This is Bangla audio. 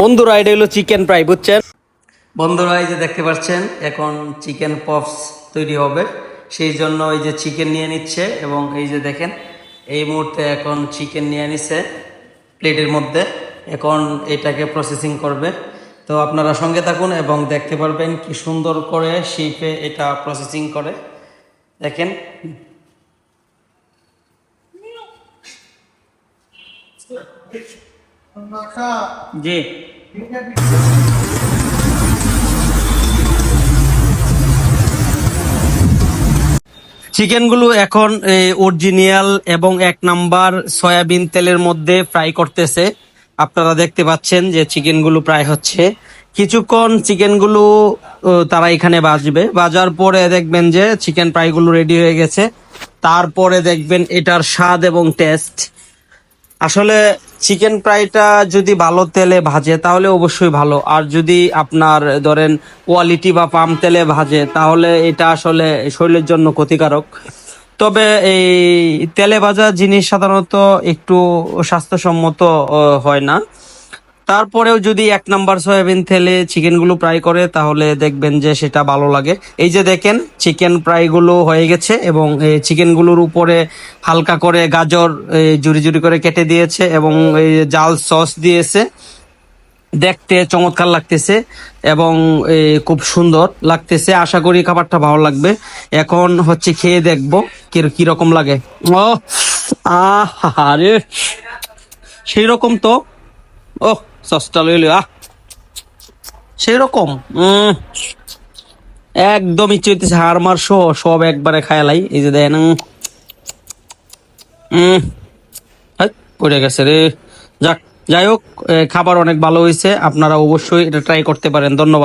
বন্ধুরা, এটা হলো চিকেন ফ্রাই, বুঝছেন? বন্ধুরা, এই যে দেখতে পাচ্ছেন, এখন চিকেন পপস তৈরি হবে। সেই জন্য এই যে চিকেন নিয়ে নিচ্ছে এবং এই যে দেখেন, এই মুহূর্তে এখন চিকেন নিয়ে নিচ্ছে প্লেটের মধ্যে। এখন এটাকে প্রসেসিং করবে। তো আপনারা সঙ্গে থাকুন এবং দেখতে পারবেন কি সুন্দর করে শিপে এটা প্রসেসিং করে। দেখেন। জি চিকেনগুলো এখন অরিজিনাল এবং এক নাম্বার সয়াবিন তেলের মধ্যে ফ্রাই করতেছে। আপনারা দেখতে পাচ্ছেন যে চিকেনগুলো প্রায় হচ্ছে। কিছুক্ষণ চিকেনগুলো তারা এখানে বাজবে বাজার পরে দেখবেন যে চিকেন ফ্রাইগুলো রেডি হয়ে গেছে। তারপরে দেখবেন এটার স্বাদ এবং টেস্ট। আসলে চিকেন ফ্রাইটা যদি ভালো তেলে ভাজে, তাহলে অবশ্যই ভালো। আর যদি আপনার, ধরেন কোয়ালিটি বা পাম তেলে ভাজে, তাহলে এটা আসলে শরীরের জন্য ক্ষতিকারক। তবে এই তেলে ভাজা জিনিস সাধারণত একটু স্বাস্থ্যসম্মত হয় না। তারপরেও যদি এক নাম্বার সয়াবিন তেলে চিকেনগুলো ফ্রাই করে, তাহলে দেখবেন যে সেটা ভালো লাগে। এই যে দেখেন, চিকেন ফ্রাইগুলো হয়ে গেছে এবং চিকেনগুলোর উপরে হালকা করে গাজর জুরি জুরি করে কেটে দিয়েছে এবং জাল সস দিয়েছে। দেখতে চমৎকার লাগতেছে এবং খুব সুন্দর লাগতেছে। আশা করি খাবারটা ভালো লাগবে। এখন হচ্ছে খেয়ে দেখব কীরকম লাগে। ও আহ সেই রকম তো। ও সসটা লইল আহ সেই রকম উম, একদম ইচ্ছে হইতেছে হাড় মার সহ সব একবারে খায়ালাই এই যে দেন পড়ে গেছে রে। যাক যাই হোক খাবার অনেক ভালো হয়েছে আপনারা অবশ্যই এটা ট্রাই করতে পারেন ধন্যবাদ।